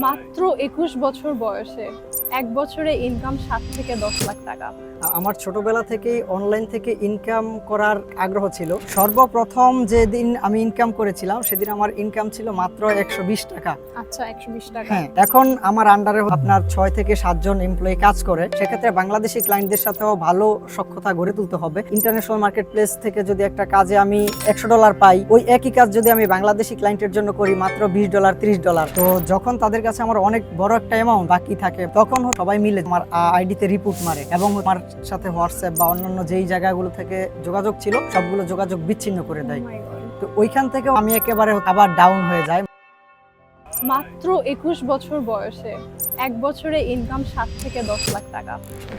মাত্র একুশ বছর বয়সে। এক বছরে ইনকাম সাত থেকে দশ লাখ টাকা। আমার ছোটবেলা থেকেই অনলাইন থেকে ইনকাম করার আগ্রহ ছিল। সর্বপ্রথম যেদিন আমি ইনকাম করেছিলাম সেদিন আমার ইনকাম ছিল মাত্র একশো বিশ টাকা। আচ্ছা একশো বিশ টাকা। হ্যাঁ এখন আমার আন্ডারে আপনার ছয় থেকে সাতজন এমপ্লয়ি কাজ করে। সেক্ষেত্রে বাংলাদেশি ক্লায়েন্টদের সাথেও ভালো সক্ষতা গড়ে তুলতে হবে। ইন্টারন্যাশনাল মার্কেট প্লেস থেকে যদি একটা কাজে আমি একশো ডলার পাই ওই একই কাজ যদি আমি বাংলাদেশি ক্লায়েন্টের জন্য করি মাত্র বিশ ডলার ত্রিশ ডলার তো যখন তাদের কাছে আমার অনেক বড় একটা অ্যামাউন্ট বাকি থাকে তখন সবাই মিলে আমার আইডিতে রিপোর্ট মারে এবং আমার সাথে হোয়াটসঅ্যাপ বা অন্যান্য যেই জায়গাগুলো থেকে যোগাযোগ ছিল সবগুলো যোগাযোগ বিচ্ছিন্ন করে দেয় Oh. তো ওইখান থেকে আমি একেবারে আবার ডাউন হয়ে যাই মাত্র একুশ বছর বয়সে এক বছরে ইনকাম সাত থেকে দশ লাখ টাকা।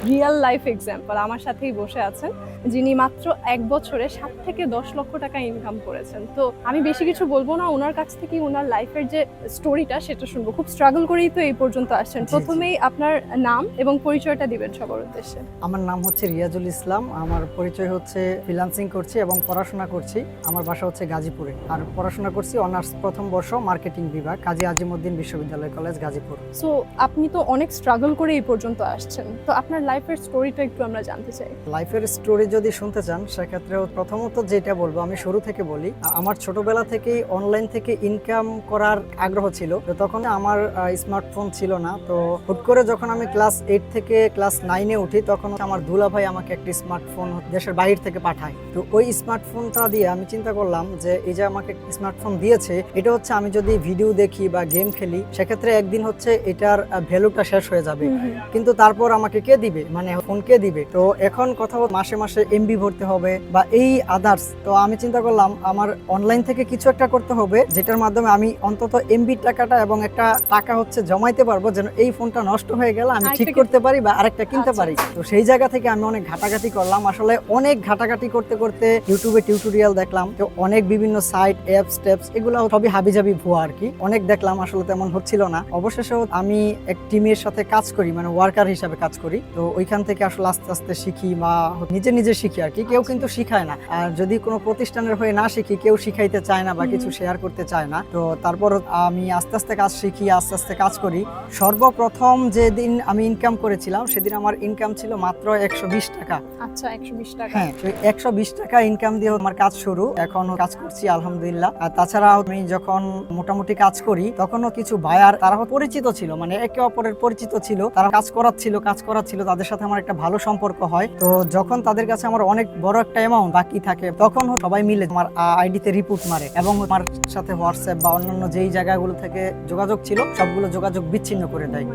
রিয়েল লাইফ এক্সাম্পল আমার সাথেই বসে আছেন যিনি মাত্র এক বছরে সাত থেকে দশ লক্ষ টাকা ইনকাম করেছেন। তো আমি বেশি কিছু বলব না ওনার কাছ থেকে ওনার লাইফের যে স্টোরিটা সেটা শুনব। খুব স্ট্রাগল করেই তো এই পর্যন্ত আসছেন। প্রথমেই আপনার নাম এবং পরিচয়টা দিবেন সবার উদ্দেশ্যে। আমার নাম হচ্ছে রিয়াজুল ইসলাম আমার পরিচয় হচ্ছে ফ্রিলান্সিং করছি এবং পড়াশোনা করছি। আমার বাসা হচ্ছে গাজীপুরে। আর পড়াশোনা করছি অনার্স প্রথম বর্ষ মার্কেটিং বিভাগ কাজী আজিমুদ্দিন বিশ্ববিদ্যালয় কলেজ গাজীপুর। সো আপনি তো অনেক স্ট্রাগল করে এই পর্যন্ত আসছেন। তো আপনার লাইফের স্টোরিটা একটু আমরা জানতে চাই। লাইফের স্টোরি যদি শুনতে চান সেক্ষেত্রে প্রথমত যেটা বলব আমি শুরু থেকে বলি আমার ছোটবেলা থেকেই অনলাইন থেকে ইনকাম করার আগ্রহ ছিল। তো তখন আমার স্মার্টফোন ছিল না। তো হুট করে যখন আমি ক্লাস এইট থেকে ক্লাস নাইনে উঠি তখন আমার দুলা ভাই আমাকে একটি স্মার্টফোন দেশের বাইরে থেকে পাঠায়। তো ওই স্মার্টফোনটা দিয়ে আমি চিন্তা করলাম যে এই যে আমাকে স্মার্টফোন দিয়েছে এটা হচ্ছে আমি যদি ভিডিও দেখি বা গেম খেলি সেক্ষেত্রে একদিন হচ্ছে এটার ভ্যালুটা শেষ হয়ে যাবে। কিন্তু তারপর আমাকে কে দিবে? মানে ফোন কে দিবে? তো এখন কথা মাসে মাসে এমবি ভরতে হবে বা এই আদার্স তো আমি চিন্তা করলাম আমার অনলাইন থেকে কিছু একটা করতে হবে যেটার মাধ্যমে আমি অন্তত এমবি টাকাটা এবং একটা টাকা হচ্ছে জমাইতে পারব যেন এই ফোনটা নষ্ট হয়ে গেলে আমি ঠিক করতে পারি বা আরেকটা কিনতে আচ্ছা, পারি। তো সেই জায়গা থেকে আমি অনেক ঘাটাঘাটি করলাম। আসলে অনেক ঘাটাঘাটি করতে করতে ইউটিউবে টিউটোরিয়াল দেখলাম। তো অনেক বিভিন্ন সাইট অ্যাপস টেপস এগুলো সবই হাবিজাবি ভুয়া আর কি। অনেক দেখলাম আসলে তেমন হচ্ছিল না। অবশেষে আমি এক টিমের সাথে কাজ করি মানে ওয়ার্কার হিসাবে কাজ করি। তো ওইখান থেকে আসলে আস্তে আস্তে শিখি বা নিজে নিজে শিখি আর কি। কেউ কিন্তু শিখায় না। আর যদি কোনো প্রতিষ্ঠানের হয়ে না শিখি কেউ শিখাইতে চায় না বা কিছু শেয়ার করতে চায় না। তো তারপর আমি আস্তে আস্তে কাজ শিখি আস্তে আস্তে কাজ করি। সর্বপ্রথম যেদিন আমি ইনকাম করেছিলাম সেদিন আমার ইনকাম ছিল মাত্র একশো বিশ টাকা। আচ্ছা একশো বিশ টাকা। হ্যাঁ একশো বিশ টাকা ইনকাম দিয়ে আমার কাজ শুরু। এখন কাজ করছি আলহামদুলিল্লাহ। আর তাছাড়া আমি যখন মোটামুটি কাজ করি তখনও কিছু বায়ার তারা পরিচিত ছিল মানে একে অপরের পরিচিত ছিল, তারা কাজ করাচ্ছিল কাজ করাচ্ছিল, তাদের সাথে আমার একটা ভালো সম্পর্ক হয় তো যখন তাদের কাছে আমার অনেক বড় একটা অ্যামাউন্ট বাকি থাকে, তখন সবাই মিলে আমার আইডিতে রিপোর্ট মারে এবং আমার সাথে হোয়াটসঅ্যাপ বা অন্যান্য যেই জায়গাগুলো থেকে যোগাযোগ ছিল, সবগুলো যোগাযোগ বিচ্ছিন্ন করে দেয়.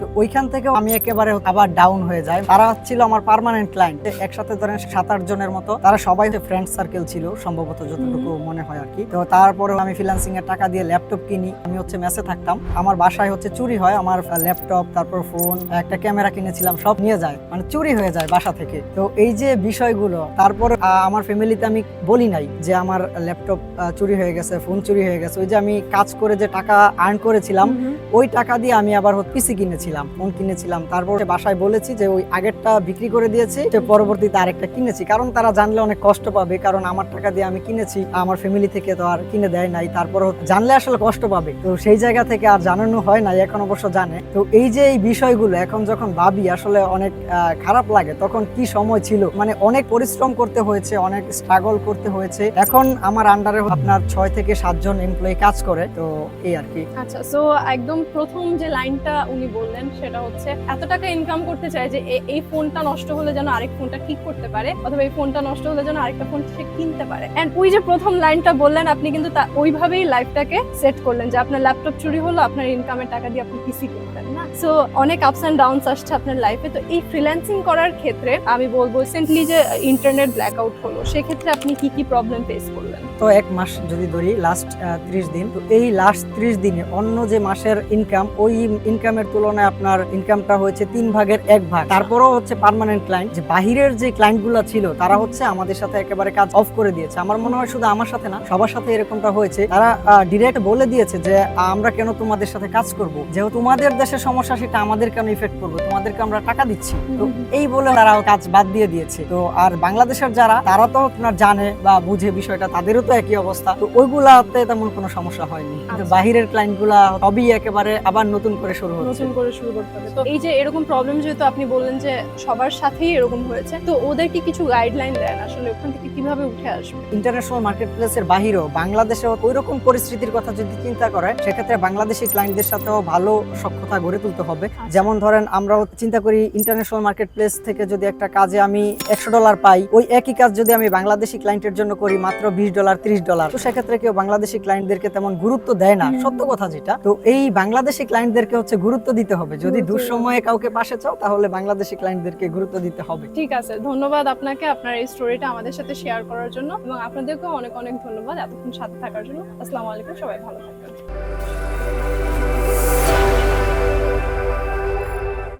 তো ওইখান থেকেও আমি একেবারে আবার ডাউন হয়ে যাই। তারা ছিল আমার পার্মানেন্ট ক্লায়েন্ট একসাথে ধরেন সাত আট জনের মতো। তারা সবাই ফ্রেন্ড সার্কেল ছিল সম্ভবত যতটুকু মনে হয় আর কি তো তারপরে আমি ফ্রিল্যান্সিং এর টাকা দিয়ে ল্যাপটপ কিনি। আমি হচ্ছে মেসে থাকতাম। আমার বাসায় হচ্ছে চুরি হয়। আমার ল্যাপটপ তারপর ফোন একটা ক্যামেরা কিনেছিলাম সব নিয়ে যায়। মানে চুরি হয়ে যায় বাসা থেকে। তো এই যে বিষয়গুলো তারপর আমার ফ্যামিলিতে আমি বলি নাই যে আমার ল্যাপটপ চুরি হয়ে গেছে ফোন চুরি হয়ে গেছে। ওই যে আমি কাজ করে যে টাকা আর্ন করেছিলাম। ওই টাকা দিয়ে আমি আবার পিসি কিনেছিলাম, ফোন কিনেছিলাম। তারপর বাসায় বলেছি যে, ওই আগেরটা বিক্রি করে দিয়েছি তো পরবর্তীতে আরেকটা কিনেছি। কারণ তারা জানলে অনেক কষ্ট পাবে, কারণ আমার টাকা দিয়ে আমি কিনেছি, আমার ফ্যামিলি থেকে তো আর কিনে দেয় নাই, তারপর জানলে আসলে কষ্ট পাবে। তো সেই জায়গা থেকে আর জানানো হয় নাই, এখন অবশ্য জানে। তো এই যে এই বিষয়গুলো, এখন যখন ভাবি আসলে অনেক খারাপ লাগে, তখন কি সময় ছিল? মানে অনেক পরিশ্রম করতে হয়েছে, অনেক স্ট্রাগল করতে হয়েছে। এখন আমার আন্ডারে আপনার ছয় থেকে সাতজন এমপ্লয়ি কাজ করে, তো এই আর কি। আচ্ছা সো একদম প্রথম যে লাইনটা উনি বললেন সেটা হচ্ছে এত টাকা ইনকাম করতে চায় যে এই ফোনটা নষ্ট হলে যেন আরেক ফোনটা ঠিক করতে পারে, অথবা এই ফোনটা নষ্ট হলে যেন আরেকটা ফোন সে কিনতে পারে। অ্যান্ড ওই যে প্রথম লাইনটা বললেন, আপনি কিন্তু ওইভাবেই লাইফটাকে সেট করলেন যে আপনার ল্যাপটপ চুরি হলো, আপনার ইনকামের টাকা দিয়ে আপনি পিসি কিনবেন না। সো অনেক আপস এন্ড ডাউনস আসছে আপনার লাইফে তো এই ফ্রিল্যান্সিং করার ক্ষেত্রে আমি বলব রিসেন্টলি যে ইন্টারনেট ব্ল্যাকআউট হলো, সেক্ষেত্রে আপনি কি কি প্রবলেম ফেস করলেন? তো এক মাস যদি ধরি লাস্ট ত্রিশ দিন, তো এই লাস্ট ত্রিশ দিনে অন্য যে মাসের ইনকাম ওই ইনকামের তুলনায় আপনার ইনকামটা হয়েছে তিন ভাগের এক ভাগ। হচ্ছে পার্মানেন্ট ক্লায়েন্ট যে বাহিরের যে ক্লায়েন্টগুলো ছিল, তারা হচ্ছে আমাদের সাথে একেবারে কাজ অফ করে দিয়েছে। আমার মনে হয় শুধু আমার সাথে না, সবার সাথে এরকমটা হয়েছে। তারা ডিরেক্ট বলে দিয়েছে যে, আমরা কেন তোমাদের সাথে কাজ করব? যেহেতু তোমাদের দেশের সমস্যা সেটা আমাদের কেন ইফেক্ট করবে? তোমাদেরকে আমরা টাকা দিচ্ছি। তো এই বলে তারা কাজ বাদ দিয়ে দিয়েছে। তো আর বাংলাদেশের যারা তারা তো আপনার জানে বা বুঝে বিষয়টা তাদেরও তো একই অবস্থা। তো ওইগুলাতে তেমন কোনো সমস্যা হয়নি। কিন্তু আচ্ছা। বাহিরের ক্লায়েন্টগুলা সবই একেবারে আবার নতুন করে শুরু হচ্ছে। নতুন করে শুরু করতে হবে। তো এই যে এরকম প্রবলেম যেহেতু আপনি বললেন যে সবার সাথেই এরকম হয়েছে তো ওদের কি কিছু গাইডলাইন দেন? আসলে ওখান থেকে কীভাবে উঠে আসবে? ইন্টারন্যাশনাল মার্কেট প্লেসের বাহিরেও বাংলাদেশে ওই রকম পরিস্থিতির কথা যদি চিন্তা করে সেক্ষেত্রে বাংলাদেশি ক্লায়েন্টদের সাথেও ভালো সক্ষতা গড়ে তুলতে হবে। যেমন ধরেন আমরাও চিন্তা করি ইন্টারন্যাশনাল মার্কেট প্লেস থেকে যদি একটা কাজে আমি একশো ডলার পাই ওই একই কাজ যদি আমি বাংলাদেশি ক্লায়েন্টের জন্য করি মাত্র বিশ ডলার ত্রিশ ডলার তো সেক্ষেত্রে কেউ বাংলাদেশি ক্লায়েন্টদেরকে তেমন গুরুত্ব দেয় না। সত্য কথা যেটা। তো এই বাংলাদেশি ক্লায়েন্টদেরকে হচ্ছে গুরুত্ব দিতে হবে। যদি দুঃসময়ে কাউকে পাশে চাও তাহলে বাংলাদেশি ক্লায়েন্টদেরকে গুরুত্ব দিতে হবে। ঠিক আছে ধন্যবাদ আপনাকে আপনার এই স্টোরিটা আমাদের সাথে শেয়ার করার জন্য। এবং আপনাদেরকেও অনেক অনেক ধন্যবাদ এতক্ষণ সাথে থাকার জন্য। আসসালামু আলাইকুম সবাই ভালো থাকবেন।